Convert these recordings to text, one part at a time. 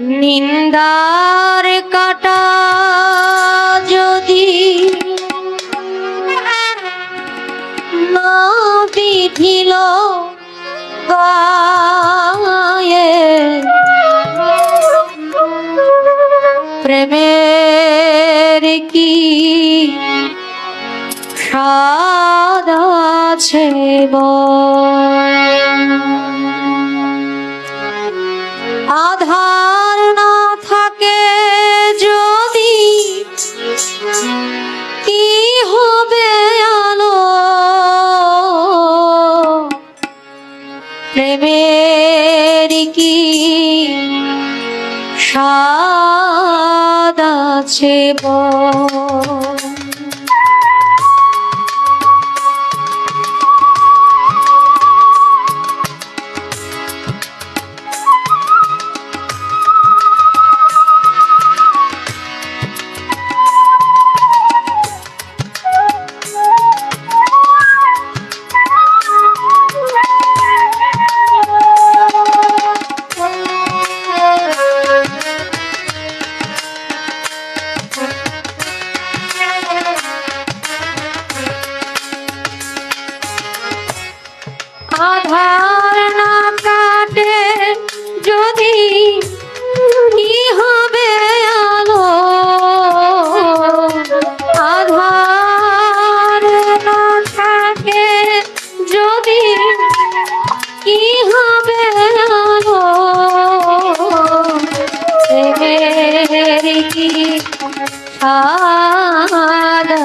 নিন্দার কাটা যদি না বিধিল গায়ে প্রেমের কি স্বাদ আছে বল? আছে বল?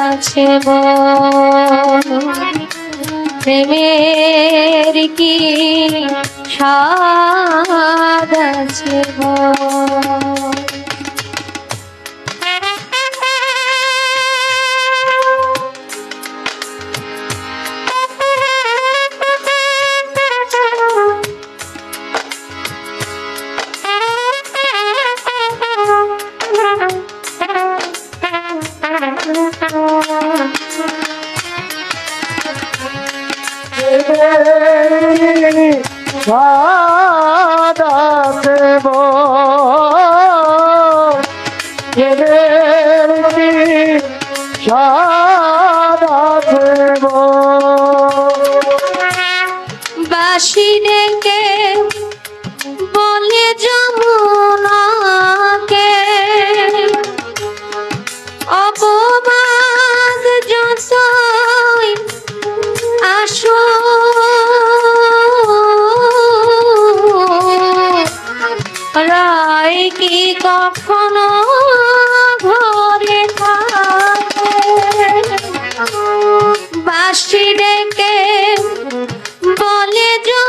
আছে প্রেমের কি সাদ আছে বল? বাসি কখনো ঘরে বাসি ডেকে বলে যমুনাকে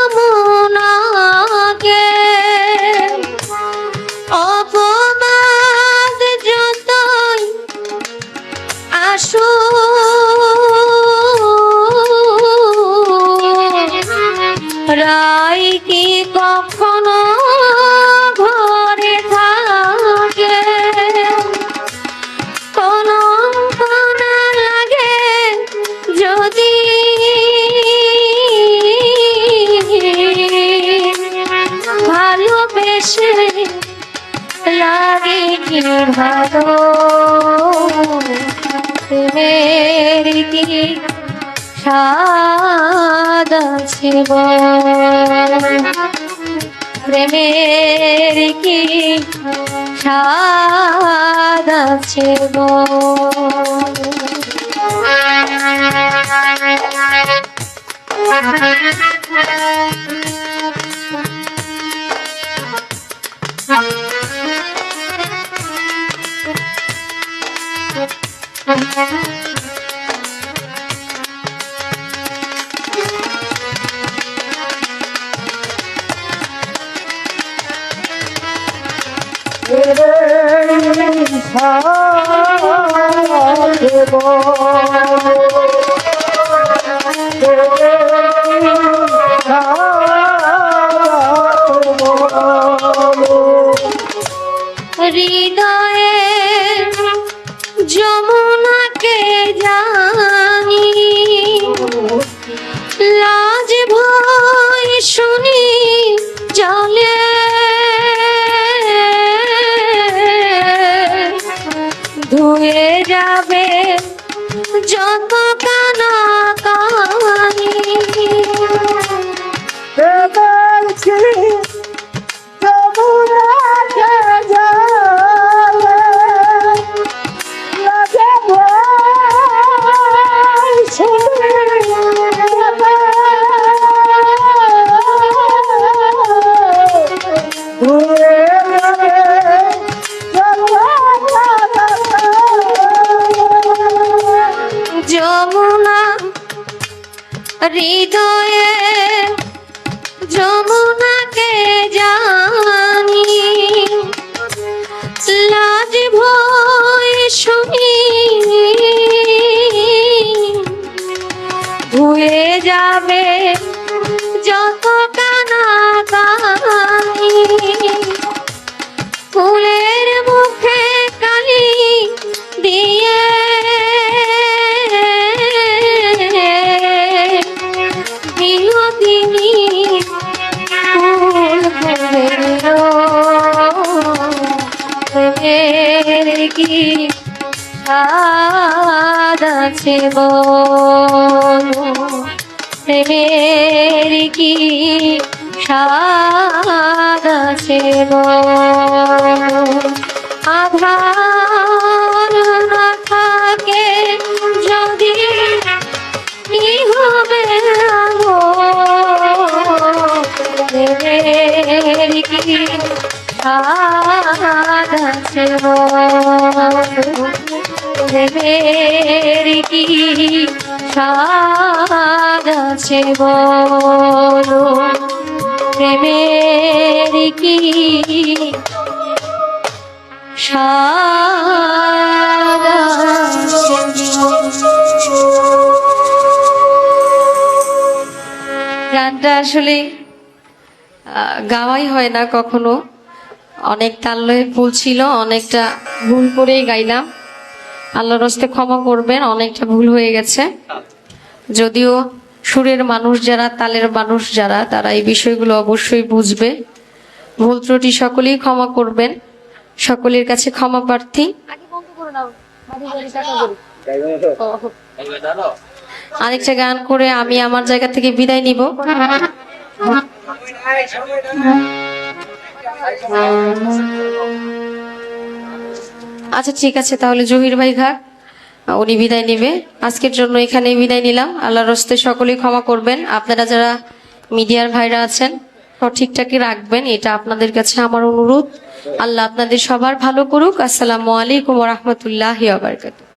কি ভালো প্রেমের কি স্বাদ আছে? প্রেমের কি স্বাদ আছে বল? হৃদয়ে ধুয়ে যাবে। যত কানা কানি হৃদয়ে স্বাদ আছে প্রেমের কি স্বাদ আছে আধার না থাকে যদি কি হবে প্রেমের কি স্বাদ প্রেমের কি স্বাদ আছে বলো? প্রেমের কি গানটা আসলে গাওয়াই হয় না কখনো। অনেক তাল্লয়ে ভুল ছিল অনেকটা ভুল করেই গাইলাম। আল্লাহর হস্তে ক্ষমা করবেন, অনেকটা ভুল হয়ে গেছে। যদিও সুরের মানুষ যারা, তালের মানুষ যারা, তারা এই বিষয়গুলো অবশ্যই বুঝবে। ভুল ত্রুটি সকলেই ক্ষমা করবেন। সকলের কাছে ক্ষমা প্রার্থী। আরেকটা গান করে আমি আমার জায়গা থেকে বিদায় নিব। আচ্ছা ঠিক আছে, তাহলে জহির ভাই ঘাট উনি বিদায় নেবে। আজকের জন্য এখানেই বিদায় নিলাম। আল্লাহ রস্তে সকলেই ক্ষমা করবেন। আপনারা যারা মিডিয়ার ভাইরা আছেন ঠিকঠাকই রাখবেন। এটা আপনাদের কাছে আমার অনুরোধ। আল্লাহ আপনাদের সবার ভালো করুক। আসসালামু আলাইকুম রহমতুল্লাহ আবরকাত